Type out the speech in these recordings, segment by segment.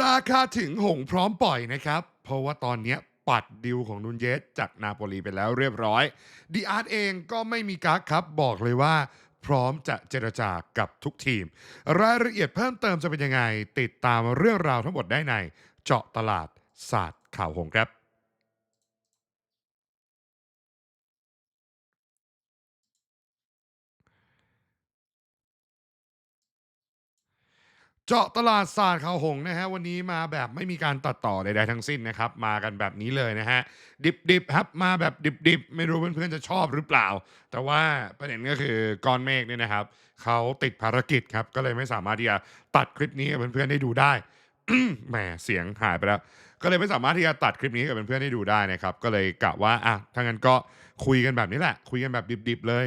ราคาถึงหงพร้อมปล่อยนะครับ เพราะว่าตอนนี้ปัดดิวของนุนเยสจากนาโปลีไปแล้วเรียบร้อยดีอาร์ตเองก็ไม่มีกักครับบอกเลยว่าพร้อมจะเจรจากับทุกทีม รายละเอียดเพิ่มเติมจะเป็นยังไง ติดตามเรื่องราวทั้งหมดได้ในเจาะตลาดศาสตร์ข่าวหงครับ จาะตลาดศาสตร์ข่าวหงนะฮะวันนี้มาแบบไม่มีการตัดต่อใดๆทั้งสิ้นนะครับ มากันแบบนี้เลยนะฮะดิบๆครับมาแบบดิบๆ ไม่รู้เพื่อนๆจะชอบหรือเปล่า แต่ว่าประเด็นก็คือก้อนเมฆเนี่ยนะครับเขาติดภารกิจครับก็เลยไม่สามารถที่จะตัดคลิปนี้ให้เพื่อนๆได้ดูได้แหมเสียงหายไปแล้ว ก็เลยไม่สามารถที่จะตัดคลิปนี้ให้กับเพื่อนๆได้ดูได้นะครับ ก็เลยกะว่าอะถ้างั้นก็คุยกันแบบนี้แหละ คุยกันแบบดิบๆเลย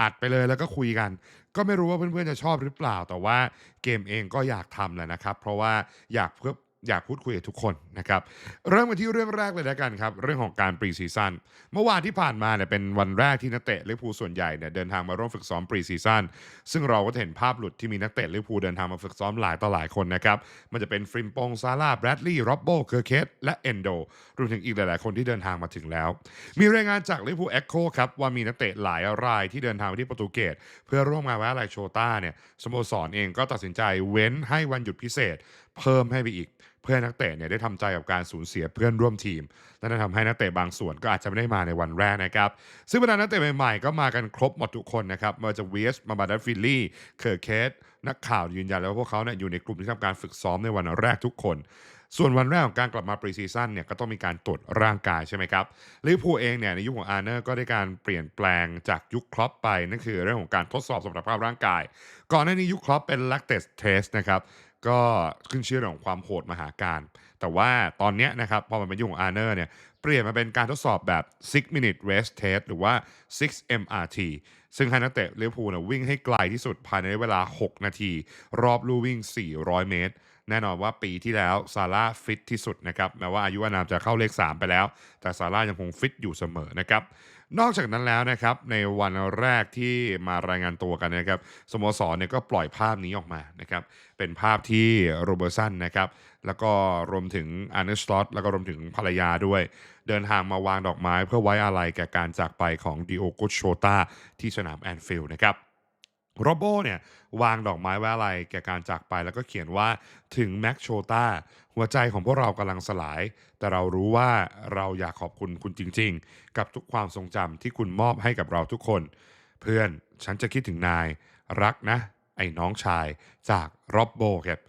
อัดไปเลยแล้วก็คุยกัน ก็ไม่รู้ว่าเพื่อนๆจะชอบหรือเปล่า แต่ว่าเกมเองก็อยากทำแหละนะครับ เพราะว่าอยากเพื่อ อยากพูดคุยกับทุกคนนะครับ เริ่มกันที่เรื่องแรกเลยแล้วกันครับ เรื่องของการปรีซีซั่นเมื่อวานที่ผ่านมาเนี่ยเป็นวันแรกที่นักเตะลิเวอร์พูลส่วนใหญ่เนี่ยเดินทางมาร่วมฝึกซ้อมปรีซีซั่นซึ่งเราก็เห็นภาพหลุดที่มีนักเตะลิเวอร์พูลเดินทางมาฝึกซ้อมหลายต่อหลายคนนะครับมันจะเป็นฟริมปงซาร่าแบรดลีย์ร็อบโบเคอร์เคสและเอนโดรวมถึงอีกหลาย ๆ คนที่เดินทางมาถึงแล้ว มีรายงานจากลิเวอร์พูลเอ็กโคครับว่ามีนักเตะหลายรายที่เดินทางไปที่โปรตุเกสเพื่อร่วมงานไว้อะไรโชต้าเนี่ยสโมสรเองก็ตัดสินใจเว้นให้วันหยุดพิเศษ เพิ่มให้ไปอีก เพื่อให้นักเตะเนี่ยได้ทำใจกับการสูญเสียเพื่อนร่วมทีมและนั่นทำให้นักเตะบางส่วนก็อาจจะไม่ได้มาในวันแรกนะครับ ซึ่งบรรดานักเตะใหม่ๆ ก็มากันครบหมดทุกคนนะครับมาจะเวสมาบาดัฟฟิลลี่เคอร์เคสนักข่าวยืนยันแล้วว่าพวกเขาเนี่ยอยู่ในกลุ่มที่ทำการฝึกซ้อมในวันแรกทุกคน ส่วนวันแรกของการกลับมาปรีซีซั่นเนี่ยก็ต้องมีการตรวจร่างกายใช่ไหมครับลิเวอร์พูลเองเนี่ยในยุคของอาร์เนอร์ก็ได้การเปลี่ยนแปลงจากยุคครอปไปนั่นคือเรื่องของการทดสอบสมรรถภาพร่างกาย ก่อนหน้านี้ยุคครอปเป็น lactate test นะครับ ก็ขึ้นชื่อเรื่องของความโหดมหาการ แต่ว่าตอนนี้นะครับพอมันเป็นยุคของอาร์เนอร์เนี่ยเปลี่ยนมาเป็นการทดสอบแบบ 6 minute rest test หรือว่า 6 MRT ซึ่งให้นักเตะเลิเวอร์พูลเนี่ยวิ่งให้ไกลที่สุดภายในเวลา 6 นาที รอบลู่วิ่ง 400 เมตร แน่นอนว่าปีที่แล้วซาร่าฟิตที่สุดนะครับแม้ว่าอายุอานามจะเข้าเลข 3 ไปแล้ว แต่ซาร่ายังคงฟิตอยู่เสมอนะครับ นอกจากนั้นแล้วนะครับในวันแรกที่มารายงานตัวกันนะครับสโมสรเนี่ยก็ปล่อยภาพนี้ออกมานะครับเป็นภาพที่โรเบอร์สันนะครับแล้วก็รวมถึงอาร์เนสตอตแล้วก็รวมถึงภรรยาด้วย เดินทางมาวางดอกไม้เพื่อไว้อาลัยแก่การจากไปของดิโอโกโชตาที่สนามแอนฟิลด์นะครับ โรโบเนี่ยวางดอกไม้ไว้อะไรแก่การจากไปแล้วก็เขียนว่าถึงแม็กโชตาหัวใจของพวกเรากำลังสลาย แต่เรารู้ว่าเราอยากขอบคุณคุณจริง ๆ กับทุกความทรงจำที่คุณมอบให้กับเราทุกคน เพื่อนฉันจะคิดถึงนายรักนะ ไอ้น้องชายจากโรบโบครับ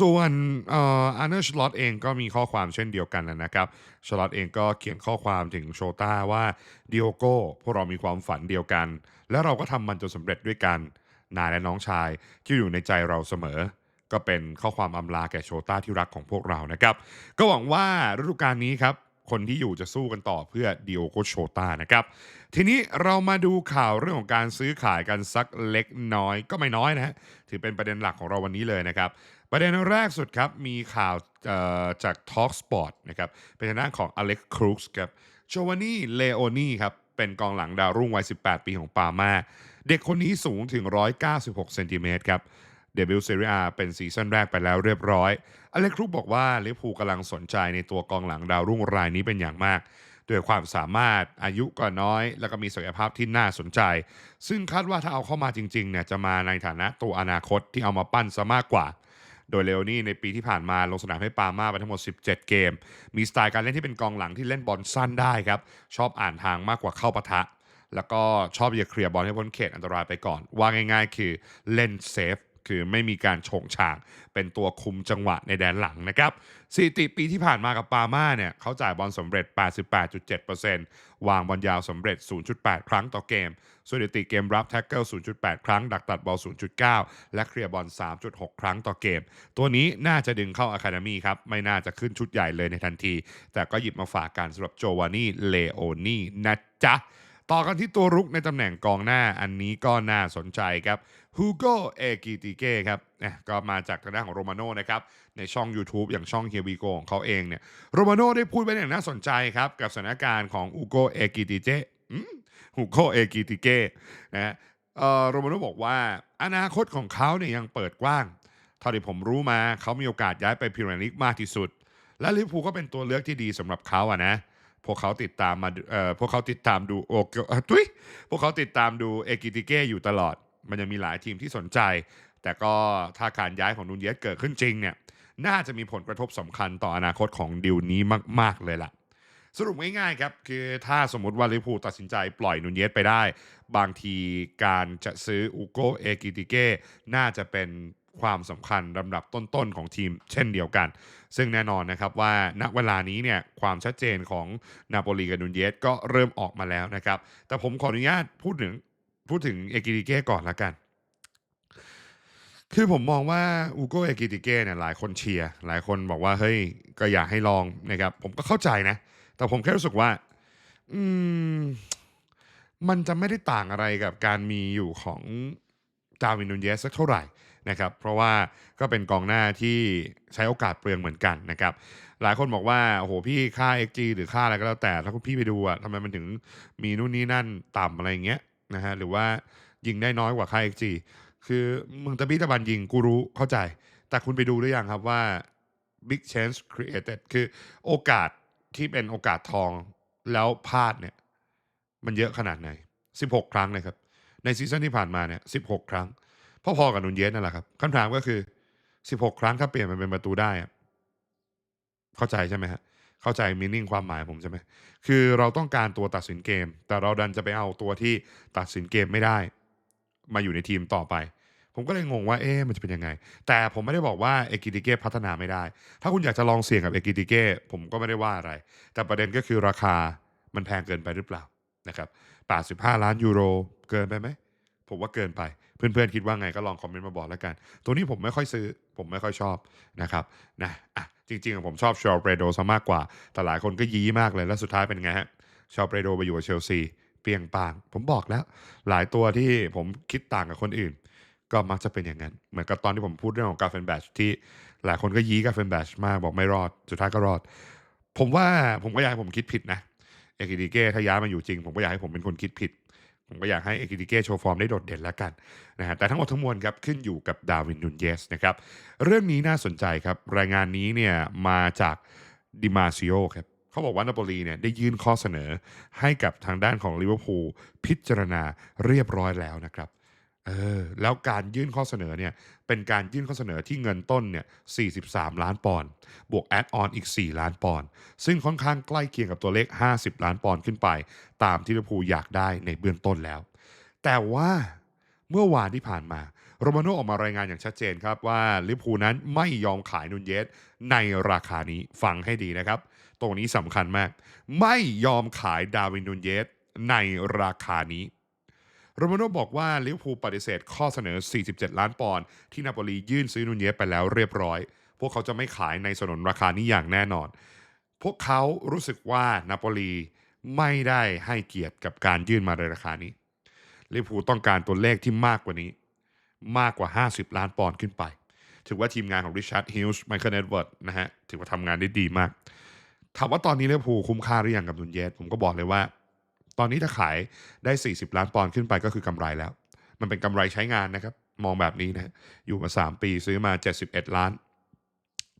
ส่วนอ่ออาร์เนอร์ชลอตเองก็มีข้อความเช่นเดียวกันนะครับชลอตเองก็เขียนข้อความถึงโชต้าว่าดิโอโก้พวกเรามีความฝันเดียวกัน และเราก็ทำมันจนสำเร็จด้วยกัน นายและน้องชายที่อยู่ในใจเราเสมอ ก็เป็นข้อความอำลาแก่โชต้าที่รักของพวกเรานะครับ ก็หวังว่าฤดูกาลนี้ครับคนที่อยู่จะสู้กันต่อเพื่อดิโอโกโชตานะครับ ทีนี้เรามาดูข่าวเรื่องของการซื้อขายกันสักเล็กน้อยก็ไม่น้อยนะฮะถือเป็นประเด็นหลักของเราวันนี้เลยนะครับ ประเด็นแรกสุดครับ มีข่าวจาก Talk Sport นะครับ เป็นทางด้านของอเล็กครูซครับโจวานี่เลโอนี่ครับ เป็นกองหลังดาวรุ่งวัย 18 ปีของปามา เด็กคนนี้สูงถึง 196 เซนติเมตรครับ เดบิวต์ซีเรียเป็นซีซั่นแรกไปแล้วเรียบร้อย อเล็กครูบอกว่าลิเวอร์พูลกำลังสนใจในตัวกองหลังดาวรุ่งรายนี้เป็นอย่างมากด้วยความสามารถอายุก็น้อย แล้วก็มีศักยภาพที่น่าสนใจ ซึ่งคาดว่าถ้าเอาเข้ามาจริงๆเนี่ยจะมาในฐานะตัวอนาคตที่เอามาปั้นซะมากกว่า โดยเลโอนี่ในปีที่ผ่านมาลงสนามให้ปามาไปทั้งหมด 17 เกม มีสไตล์การเล่นที่เป็นกองหลังที่เล่นบอลสั้นได้ครับ ชอบอ่านทางมากกว่าเข้าปะทะ แล้วก็ชอบจะเคลียร์บอลให้พ้นเขตอันตรายไปก่อน ว่าง่าย ๆ คือเล่นเซฟคือไม่มีการโฉงฉางเป็นตัวคุมจังหวะในแดนหลังนะครับสถิติปีที่ผ่านมากับปาม่าเนี่ยเขาจ่ายบอลสำเร็จ 88.7%วางบอลยาวสำเร็จ 0.8 ครั้งต่อเกมสถิติเกมรับแท็กเกิล 0.8 ครั้ง ดักตัดบอล 0.9 และเคลียร์บอล 3.6 ครั้งต่อเกม ตัวนี้น่าจะดึงเข้าอะคาเดมีครับ ไม่น่าจะขึ้นชุดใหญ่เลยในทันที แต่ก็หยิบมาฝากกันสำหรับโจวานี่เลโอนี่นะจ๊ะ ต่อกันที่ตัวรุกในตำแหน่งกองหน้าอันนี้ก็น่าสนใจครับฮูโกเอกิติเก้ครับเนี่ยก็มาจากทางด้านของโรมาโน่นะครับ ในช่อง YouTube อย่างช่องเฮียวีโกของเขาเองเนี่ยโรมาโน่ได้พูดไว้อย่างน่าสนใจครับ กับสถานการณ์ของอูโกเอกิติเจฮูโกเอกิติเก้นะเออโรมาโน่บอกว่า อนาคตของเขาเนี่ยยังเปิดกว้างเท่าที่ผมรู้มาเขามีโอกาสย้ายไปพรีเมียร์ลีกมากที่สุด และลิเวอร์พูลก็เป็นตัวเลือกที่ดีสำหรับเขาอะนะ พวกเขาติดตามมาเอ่อพวกเขาติดตามดูโอเกเอ่อทุยพวกเขาติดตามดูเอกิติเก้อยู่ตลอด มันยังมีหลายทีมที่สนใจ แต่ก็ถ้าการย้ายของนูนเยสเกิดขึ้นจริงเนี่ยน่าจะมีผลกระทบสำคัญต่ออนาคตของดิวนี้มาก ๆ เลยล่ะ สรุปง่ายๆครับคือถ้าสมมติว่าลิพูตัดสินใจปล่อยนูนเยสไปได้ บางทีการจะซื้ออูโกเอกิติเก้น่าจะเป็น ความสำคัญลำดับต้นๆของทีมเช่นเดียวกัน ซึ่งแน่นอนนะครับว่าณเวลานี้เนี่ยความชัดเจนของนาโปลีกับนูนเยสก็เริ่มออกมาแล้วนะครับ แต่ผมขออนุญาตพูดถึงพูดถึงเอกิติเก้ก่อนละกัน คือผมมองว่าอูโกเอกิติเก้เนี่ยหลายคนเชียร์หลายคนบอกว่าเฮ้ยก็อยากให้ลองนะครับผมก็เข้าใจนะ แต่ผมแค่รู้สึกว่า อืมมันจะไม่ได้ต่างอะไรกับการมีอยู่ของดาวินนูนเยสสักเท่าไหร่ นะครับเพราะว่าก็เป็นกองหน้าที่ใช้โอกาสเปลืองเหมือนกันนะครับหลายคนบอกว่าโอ้โหพี่ค่า XG หรือค่าอะไรก็แล้วแต่ถ้าคุณพี่ไปดูอะทำไมมันถึงมีนู่นนี่นั่นต่ำอะไรอย่างเงี้ยนะฮะหรือว่ายิงได้น้อยกว่าค่า XG คือมึงตะบี้ตะบันยิงกูรู้เข้าใจ แต่คุณไปดูหรือยังครับว่า big chance created คือโอกาสที่เป็นโอกาสทองแล้วพลาดเนี่ยมันเยอะขนาดไหน 16 ครั้งนะครับ ในซีซั่นที่ผ่านมาเนี่ย 16 ครั้ง พอๆกับนุนเยสนั่นแหละครับคำถามก็คือ 16 ครั้งถ้าเปลี่ยนมันเป็นประตูได้ เข้าใจใช่ไหมฮะเข้าใจมีนิ่งความหมายผมใช่ไหมคือเราต้องการตัวตัดสินเกม แต่เราดันจะไปเอาตัวที่ตัดสินเกมไม่ได้ มาอยู่ในทีมต่อไป ผมก็เลยงงว่าเอ๊ะมันจะเป็นยังไง แต่ผมไม่ได้บอกว่าเอกิติเก้พัฒนาไม่ได้ ถ้าคุณอยากจะลองเสี่ยงกับเอกิติเก้ผมก็ไม่ได้ว่าอะไร แต่ประเด็นก็คือราคามันแพงเกินไปหรือเปล่านะครับ85 ล้านยูโรเกินไปไหมผมว่าเกินไป เพื่อนๆคิดว่าไงก็ลองคอมเมนต์มาบอกแล้วกัน ตัวนี้ผมไม่ค่อยซื้อ ผมไม่ค่อยชอบนะครับนะอะจริงๆผมชอบชอลเปรโดซะมากกว่า แต่หลายคนก็ยี้มากเลยแล้วสุดท้ายเป็นไงฮะชอลเปรโดไปอยู่กับเชลซีเปียงปาง ผมบอกแล้ว หลายตัวที่ผมคิดต่างกับคนอื่น ก็มักจะเป็นอย่างนั้น เหมือนกับตอนที่ผมพูดเรื่องของกาเฟนแบชที่หลายคนก็ยี้กาเฟนแบชมากบอกไม่รอด สุดท้ายก็รอด ผมว่าผมก็อยากให้ผมคิดผิดนะเอกิดิเก้ถ้าย้ายมาอยู่จริง ผมก็อยากให้ผมเป็นคนคิดผิด ผมก็อยากให้เอกิติเก้โชว์ฟอร์มได้โดดเด่นแล้วกันนะฮะแต่ทั้งหมดทั้งมวลครับขึ้นอยู่กับดาวินนูนเยสนะครับเรื่องนี้น่าสนใจครับ รายงานนี้เนี่ยมาจากดิมาซิโอครับเขาบอกว่านาโปลีเนี่ยได้ยื่นข้อเสนอให้กับทางด้านของลิเวอร์พูลพิจารณาเรียบร้อยแล้วนะครับ เออแล้วการยื่นข้อเสนอเนี่ยเป็นการยื่นข้อเสนอที่เงินต้นเนี่ย 43 ล้านปอนด์บวกแอดออนอีก 4 ล้านปอนด์ซึ่งค่อนข้างใกล้เคียงกับตัวเลข 50 ล้านปอนด์ขึ้นไป ตามที่ลิเวอร์พูลอยากได้ในเบื้องต้นแล้ว แต่ว่าเมื่อวานที่ผ่านมา โรมาโนออกมารายงานอย่างชัดเจนครับว่าลิเวอร์พูลนั้นไม่ยอมขายนุนเยสในราคานี้ฟังให้ดีนะครับ ตรงนี้สำคัญมาก ไม่ยอมขายดาวินนูนเยสในราคานี้ โรมาโนบอกว่าลิเวอร์พูลปฏิเสธข้อเสนอ 47 ล้านปอนด์ที่นาโปลียื่นซื้อนูนเยสไปแล้วเรียบร้อย พวกเขาจะไม่ขายในสนนราคานี้อย่างแน่นอน พวกเขารู้สึกว่านาโปลีไม่ได้ให้เกียรติกับการยื่นมาในราคานี้ลิเวอร์พูลต้องการตัวเลขที่มากกว่านี้ มากกว่า 50 ล้านปอนด์ขึ้นไปถือว่าทีมงานของริชาร์ดฮิลส์ไมเคิลเอ็ดเวิร์ดนะฮะถือว่าทำงานได้ดีมากถามว่าตอนนี้ลิเวอร์พูลคุ้มค่าหรือยังกับนุนเยสผมก็บอกเลยว่า ตอนนี้ถ้าขายได้ 40 ล้านปอนด์ขึ้นไปก็คือกำไรแล้ว มันเป็นกำไรใช้งานนะครับ มองแบบนี้นะ อยู่มา 3 ปีซื้อมา 71 ล้าน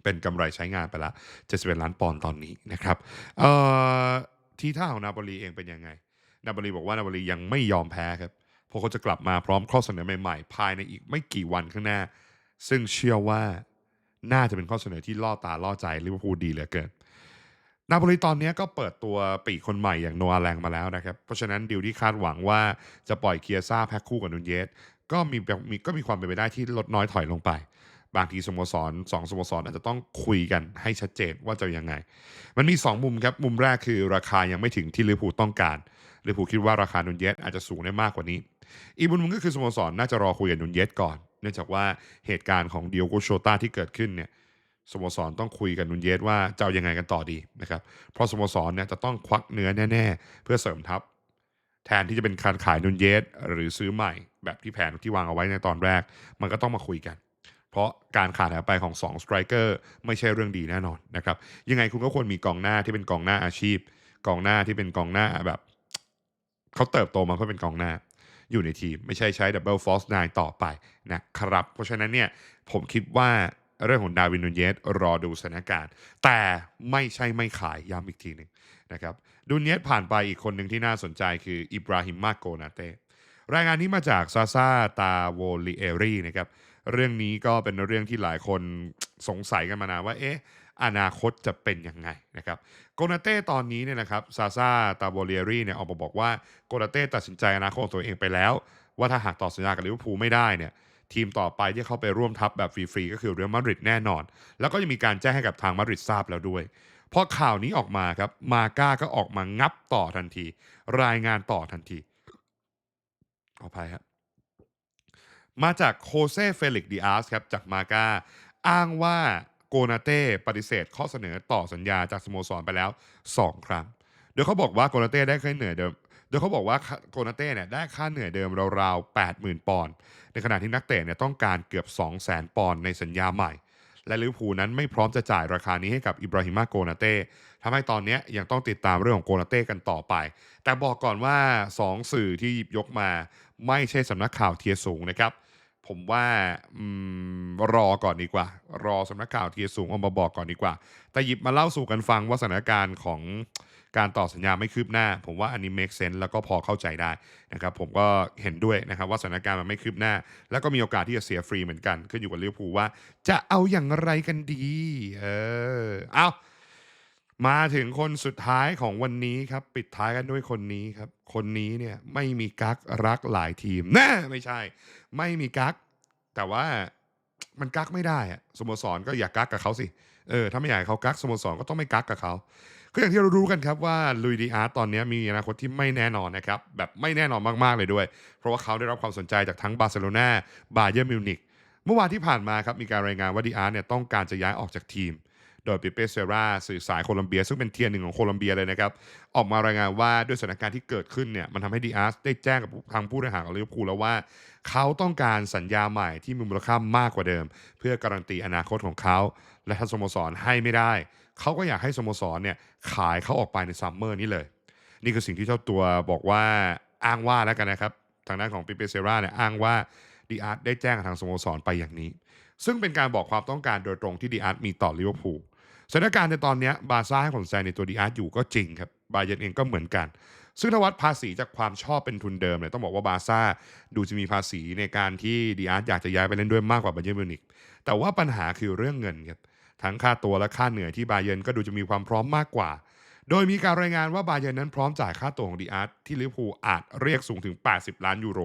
เป็นกำไรใช้งานไปละ71 ล้านปอนด์ตอนนี้นะครับทีท่าของนาโปลีเองเป็นยังไง นาโปลีบอกว่านาโปลียังไม่ยอมแพ้ครับเพราะเขาจะกลับมาพร้อมข้อเสนอใหม่ๆ ภายในอีกไม่กี่วันข้างหน้า ซึ่งเชื่อว่าน่าจะเป็นข้อเสนอที่ล่อตาล่อใจลิเวอร์พูลดีเหลือเกิน นาโปลีตอนนี้ก็เปิดตัวปีกคนใหม่อย่างโนอาแรงมาแล้วนะครับ เพราะฉะนั้นดิวที่คาดหวังว่าจะปล่อยเคียซ่าแพ็คคู่กับนุนเยสก็มีมีก็มีความเป็นไปได้ที่ลดน้อยถอยลงไป บางทีสโมสรสองสโมสรอาจจะต้องคุยกันให้ชัดเจนว่าจะยังไง มันมี 2 มุมครับ มุมแรกคือราคายังไม่ถึงที่ลิเวอร์พูลต้องการลิเวอร์พูลคิดว่าราคานุนเยสอาจจะสูงได้มากกว่านี้ อีกมุมนึงก็คือสโมสรน่าจะรอคุยกับนุนเยสก่อน เนื่องจากว่าเหตุการณ์ของเดียโกโชตาที่เกิดขึ้นเนี่ย สโมสรต้องคุยกับนุนเยสว่าจะเอายังไงกันต่อดีนะครับเพราะสโมสรเนี่ยจะต้องควักเนื้อแน่ๆ เพื่อเสริมทัพ แทนที่จะเป็นการขายนุนเยสหรือซื้อใหม่ แบบที่แผนที่วางเอาไว้ในตอนแรก มันก็ต้องมาคุยกัน เพราะการขาดหายไปของ2สไตรเกอร์ไม่ใช่เรื่องดีแน่นอนนะครับยังไงคุณก็ควรมีกองหน้าที่เป็นกองหน้าอาชีพ กองหน้าที่เป็นกองหน้าแบบเขาเติบโตมาเพื่อเป็นกองหน้าอยู่ในทีม ไม่ใช่ใช้ดับเบิลฟอสไนต่อไปนะครับเพราะฉะนั้นเนี่ยผมคิดว่า เรื่องของดาวินนูเยสรอดูสถานการณ์ แต่ไม่ใช่ไม่ขายย้ำอีกทีหนึ่งนะครับดูเนยสผ่านไปอีกคนหนึ่งที่น่าสนใจคืออิบราฮิมมาโกนาเตรายงานนี้มาจากซาซาตาโวลิเอรีนะครับเรื่องนี้ก็เป็นเรื่องที่หลายคนสงสัยกันมานานว่าเอ๊ะอนาคตจะเป็นยังไงนะครับโกนาเต้ตอนนี้เนี่ยนะครับซาซาตาโวลิเอรีเนี่ยออกมาบอกว่าโกนาเต้ตัดสินใจอนาคตของตัวเองไปแล้ว ว่าถ้าหากต่อสัญญากับลิเวอร์พูลไม่ได้เนี่ย ทีมต่อไปที่เข้าไปร่วมทัพแบบฟรีๆก็คือเรอัลมาดริดแน่นอน แล้วก็จะมีการแจ้งให้กับทางมาดริดทราบแล้วด้วยพอข่าวนี้ออกมาครับ มาก้าก็ออกมางับต่อทันที รายงานต่อทันทีขออภัยครับมาจากโคเซเฟลิกดิอาสครับจากมากาอ้างว่าโกนาเต้ปฏิเสธข้อเสนอต่อสัญญาจากสโมสรไปแล้ว 2 ครั้ง โดยเขาบอกว่าโกนาเต้ได้เค่าเหนื่อยเดิม โดยเขาบอกว่าโกนาเต้เนี่ยได้ค่าเหนื่อยเดิมราวๆ 80,000 ปอนด์ในขณะที่นักเตะเนี่ยต้องการเกือบ 200,000 ปอนด์ในสัญญาใหม่ และลิเวอร์พูลนั้นไม่พร้อมจะจ่ายราคานี้ให้กับอิบราฮิมาโกนาเต้ทำให้ตอนนี้ยังต้องติดตามเรื่องของโกนาเต้กันต่อไป แต่บอกก่อนว่า 2 สื่อที่หยิบยกมา ไม่ใช่สำนักข่าวเทียสูงนะครับผมว่าอมรอก่อนดีกว่า รอสำนักข่าวเทียสูงออกมาบอกก่อนดีกว่า แต่หยิบมาเล่าสู่กันฟังว่าสถานการณ์ของ การต่อสัญญาไม่คืบหน้า ผมว่าอันนี้ make sense แล้วก็พอเข้าใจได้นะครับผมก็เห็นด้วยนะครับว่าสถานการณ์มันไม่คืบหน้า แล้วก็มีโอกาสที่จะเสียฟรีเหมือนกัน ขึ้นอยู่กับลิเวอร์พูลว่า จะเอาอย่างไรกันดีเออเอามาถึงคนสุดท้ายของวันนี้ครับ ปิดท้ายกันด้วยคนนี้ครับ คนนี้เนี่ยไม่มีกักรักหลายทีมน่ไม่ใช่ ไม่มีกัก แต่ว่ามันกักไม่ได้อะสโมสรก็อย่ากักกับเขาสิเออถ้าไม่อยากให้เขากักสโมสรก็ต้องไม่กักกับเขา ก็อย่างที่เรารู้กันครับว่าลุยดีอาร์ตอนนี้มีอนาคตที่ไม่แน่นอนนะครับแบบไม่แน่นอนมากๆเลยด้วย เพราะว่าเขาได้รับความสนใจจากทั้งบาร์เซโลนาบาเยอร์มิวนิกเมื่อวานที่ผ่านมาครับมีการรายงานว่าดีอาร์เนี่ยต้องการจะย้ายออกจากทีม โดยปิเปเซราสื่อสายโคลัมเบีย ซึ่งเป็นเทียร์หนึ่งของโคลัมเบียเลยนะครับ ออกมารายงานว่าด้วยสถานการณ์ที่เกิดขึ้นเนี่ยมันทำให้ดีอาร์ได้แจ้งกับทางผู้บริหารของลิเวอร์พูลแล้วว่า เขาต้องการสัญญาใหม่ที่มีมูลค่ามากกว่าเดิม เพื่อการันตีอนาคตของเขา และถ้าสโมสรให้ไม่ได้ เขาก็อยากให้สโมสรเนี่ยขายเขาออกไปในซัมเมอร์นี้เลย นี่คือสิ่งที่เจ้าตัวบอกว่าอ้างว่าแล้วกันนะครับ ทางด้านของปิเปเซราเนี่ยอ้างว่าดีอาร์ตได้แจ้งกับทางสโมสรไปอย่างนี้ ซึ่งเป็นการบอกความต้องการโดยตรงที่ดีอาร์ตมีต่อลิเวอร์พูลสถานการณ์ในตอนนี้บาซ่าให้ความสนใจในตัวดีอาร์ตอยู่ก็จริงครับบาเยร์นเองก็เหมือนกัน ซึ่งถ้าวัดภาษีจากความชอบเป็นทุนเดิมเนี่ยต้องบอกว่าบาซ่าดูจะมีภาษีในการที่ดีอาร์ตอยากจะย้ายไปเล่นด้วยมากกว่าบาเยร์นมิวนิกแต่ว่าปัญหาคือเรื่องเงินครับ ทั้งค่าตัวและค่าเหนื่อยที่บาเยนก็ดูจะมีความพร้อมมากกว่า โดยมีการรายงานว่าบาเยนนั้นพร้อมจ่ายค่าตัวของดีอาร์ที่ลิเวอร์พูลอาจเรียกสูงถึง 80 ล้านยูโร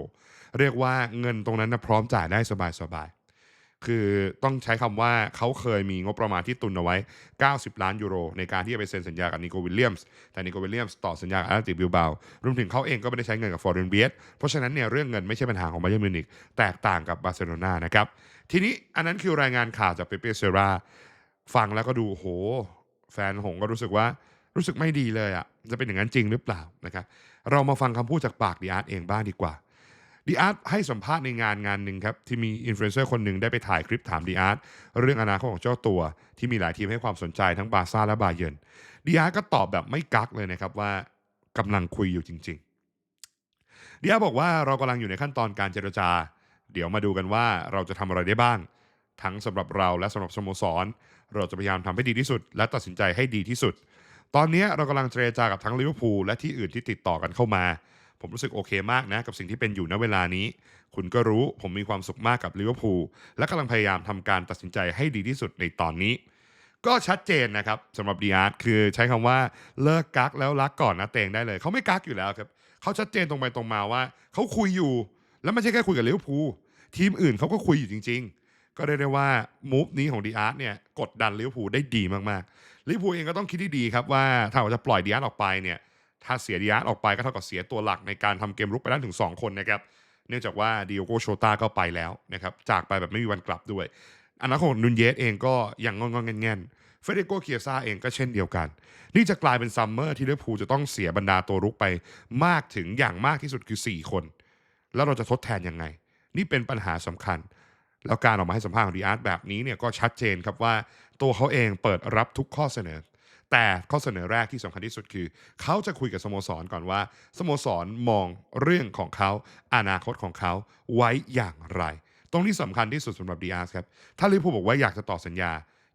เรียกว่าเงินตรงนั้นนะพร้อมจ่ายได้สบายๆ คือต้องใช้คำว่าเขาเคยมีงบประมาณที่ตุนเอาไว้ 90 ล้านยูโร ในการที่จะไปเซ็นสัญญากับนิโควิลเลียมส์ แต่นิโควิลเลียมส์ต่อสัญญากับอาร์ติบิลเบารวมถึงเขาเองก็ไม่ได้ใช้เงินกับฟอร์เรนเบียสเพราะฉะนั้นเนี่ยเรื่องเงินไม่ใช่ปัญหาของบาเยร์นมิวนิกแตกต่างกับบาร์เซโลนานะครับ ทีนี้อันนั้นคือรายงานข่าวจากเปเปเซรา ฟังแล้วก็ดูโห แฟนหงก็รู้สึกว่ารู้สึกไม่ดีเลยอะ่ะจะเป็นอย่างนั้นจริงหรือเปล่านะครับเรามาฟังคำพูดจากปากดีอาร์ตเองบ้างดีกว่าดีอาร์ตให้สัมภาษณ์ในงานงานหนึ่งครับ ที่มีอินฟลูเอนเซอร์คนหนึ่งได้ไปถ่ายคลิปถามดีอาร์ตเรื่องอนาคตของเจ้าตัว ที่มีหลายทีมให้ความสนใจทั้งบาซ่าและบาเยนดีอาร์ตก็ตอบแบบไม่กักเลยนะครับว่ากำลังคุยอยู่จริงๆดีอาร์ตบอกว่าเรากำลังอยู่ในขั้นตอนการเจรจา เดี๋ยวมาดูกันว่าเราจะทำอะไรได้บ้าง ทั้งสำหรับเราและสำหรับสโมสร เราจะพยายามทำให้ดีที่สุด และตัดสินใจให้ดีที่สุด ตอนนี้เรากำลังเจรจากับทั้งลิเวอร์พูลและที่อื่นที่ติดต่อกันเข้ามา ผมรู้สึกโอเคมากนะกับสิ่งที่เป็นอยู่ณเวลานี้ คุณก็รู้ผมมีความสุขมากกับลิเวอร์พูลและกำลังพยายามทำการตัดสินใจให้ดีที่สุดในตอนนี้ ก็ชัดเจนนะครับสำหรับดีอาร์ตคือใช้คำว่าเลิกกักแล้วรักก่อนนะเตงได้เลยเขาไม่กักอยู่แล้วครับเขาชัดเจนตรงไปตรงมาว่าเขาคุยอยู่ แล้วไม่ใช่แค่คุยกับลิเวอร์พูลทีมอื่นเขาก็คุยอยู่จริง ๆ ก็เรียกได้ว่ามูฟนี้ของดีอาร์ตเนี่ยกดดันลิเวอร์พูลได้ดีมากๆลิเวอร์พูลเองก็ต้องคิดที่ดีครับว่าถ้าเราจะปล่อยดีอาร์ตออกไปเนี่ยถ้าเสียดีอาร์ตออกไปก็เท่ากับเสียตัวหลักในการทำเกมรุกไปได้ถึง 2 คนนะครับเนื่องจากว่าดิโอโกโชตาก็ไปแล้วนะครับจากไปแบบไม่มีวันกลับด้วยอันาคตของนุนเยสเองก็ยังงอนๆแง่นๆเฟเดโกเคียซาเองก็เช่นเดียวกัน นี่จะกลายเป็นซัมเมอร์ที่ลิเวอร์พูลจะต้องเสียบรรดาตัวรุกไปมากถึงอย่างมากที่สุดคือ 4 คน แล้วเราจะทดแทนยังไง นี่เป็นปัญหาสำคัญ แล้วการออกมาให้สัมภาษณ์ของดีอาร์ตแบบนี้เนี่ยก็ชัดเจนครับว่าตัวเขาเองเปิดรับทุกข้อเสนอ แต่ข้อเสนอแรกที่สำคัญที่สุดคือ เขาจะคุยกับสโมสรก่อนว่า สโมสรมองเรื่องของเขาอนาคตของเขาไว้อย่างไร ตรงที่สำคัญที่สุดสำหรับดีอาร์ครับถ้าลิพูบอกว่าอยากจะต่อสัญญา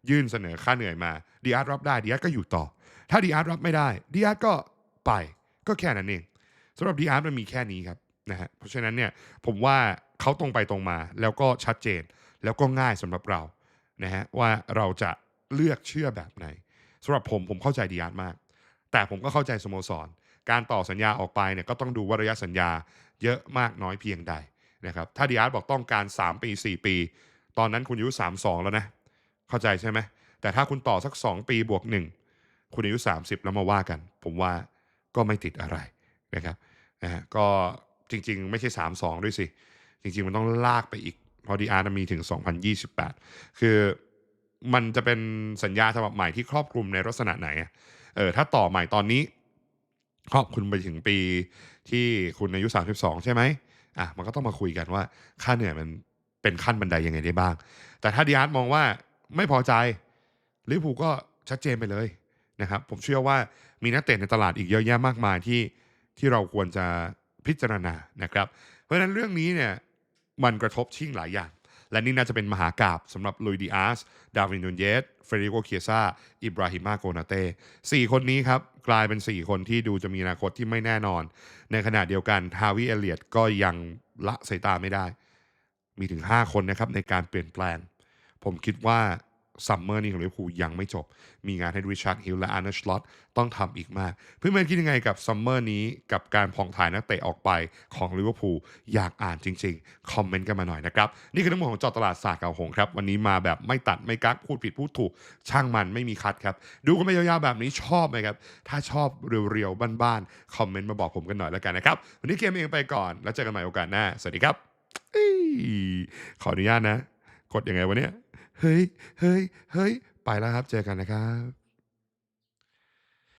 ยื่นเสนอค่าเหนื่อยมาดีอาร์รับได้ดีอาร์ก็อยู่ต่อ ถ้าดีอาร์รับไม่ได้ดีอาร์ก็ไปก็แค่นั้นเองสำหรับดีอาร์มันมีแค่นี้ครับ นะฮะเพราะฉะนั้นเนี่ยผมว่าเขาตรงไปตรงมาแล้วก็ชัดเจนแล้วก็ง่ายสำหรับเรานะฮะว่าเราจะเลือกเชื่อแบบไหนสำหรับผมผมเข้าใจดีอาร์ตมาก แต่ผมก็เข้าใจสโมสร การต่อสัญญาออกไปเนี่ยก็ต้องดูว่าระยะสัญญาเยอะมากน้อยเพียงใดนะครับถ้าดีอาร์ตบอกต้องการ 3 ปี 4 ปี ตอนนั้นคุณอายุ 32 แล้วนะ เข้าใจใช่ไหมแต่ถ้าคุณต่อสัก 2 ปีบวก 1 คุณอายุ 30 แล้วมาว่ากัน ผมว่าก็ไม่ติดอะไรนะครับนะฮะก็ จริง ๆ ไม่ใช่ 32 ด้วยสิ จริง ๆ มันต้องลากไปอีกเพอดีอาร์มีถึง 2028 คือมันจะเป็นสัญญาฉบับใหม่ที่ครอบคลุมในลักษณะไหนเออถ้าต่อใหม่ตอนนี้ครอบคลุมไปถึงปีที่คุณอายุ 32 ใช่ไหมอะมันก็ต้องมาคุยกันว่าค่าเหนื่อยมันเป็นขั้นบันไดยังไงได้บ้าง แต่ถ้าดีอาร์ตมองว่าไม่พอใจลิเวอร์พูลก็ชัดเจนไปเลยนะครับ ผมเชื่อว่ามีนักเตะในตลาดอีกเยอะแยะมากมายที่ที่เราควรจะ พิจารณานะครับ เพราะฉะนั้นเรื่องนี้เนี่ยมันกระทบชิ่งหลายอย่าง และนี่น่าจะเป็นมหากราบสำหรับลุยดิอาส ดาวินนูนเยส เฟรดิโกเคียซาอิบราฮิมาโกนาเต้สี่คนนี้ครับ กลายเป็น 4 คนที่ดูจะมีอนาคตที่ไม่แน่นอน ในขณะเดียวกันฮาวิเอเลียตก็ยังละสายตาไม่ได้ มีถึง 5 คนนะครับในการเปลี่ยนแปลง ผมคิดว่า ซัมเมอร์นี้ของลิเวอร์พูลยังไม่จบ มีงานให้ริชาร์ดฮิลและอาร์เนชลอตต้องทำอีกมาก เพื่อนๆคิดยังไงกับซัมเมอร์นี้กับการผ่องถ่ายนักเตะออกไปของลิเวอร์พูลอยากอ่านจริงๆ คอมเมนต์กันมาหน่อยนะครับ นี่คือทั้งหมดของจอตลาดศาสตร์เก่าหงครับ วันนี้มาแบบไม่ตัดไม่กักพูดผิดพูดถูก ช่างมันไม่มีคัดครับ ดูกันไปยาวๆแบบนี้ชอบไหมครับ ถ้าชอบเรียวๆบ้านๆคอมเมนต์มาบอกผมกันหน่อยแล้วกันนะครับวันนี้เกมเองไปก่อนแล้วเจอกันใหม่โอกาสหน้าสวัสดีครับอขออนุญาตนะ กดยังไงวะเนี่ย เฮ้ยเฮ้ยเฮ้ยไปแล้วครับ เจอกันนะครับ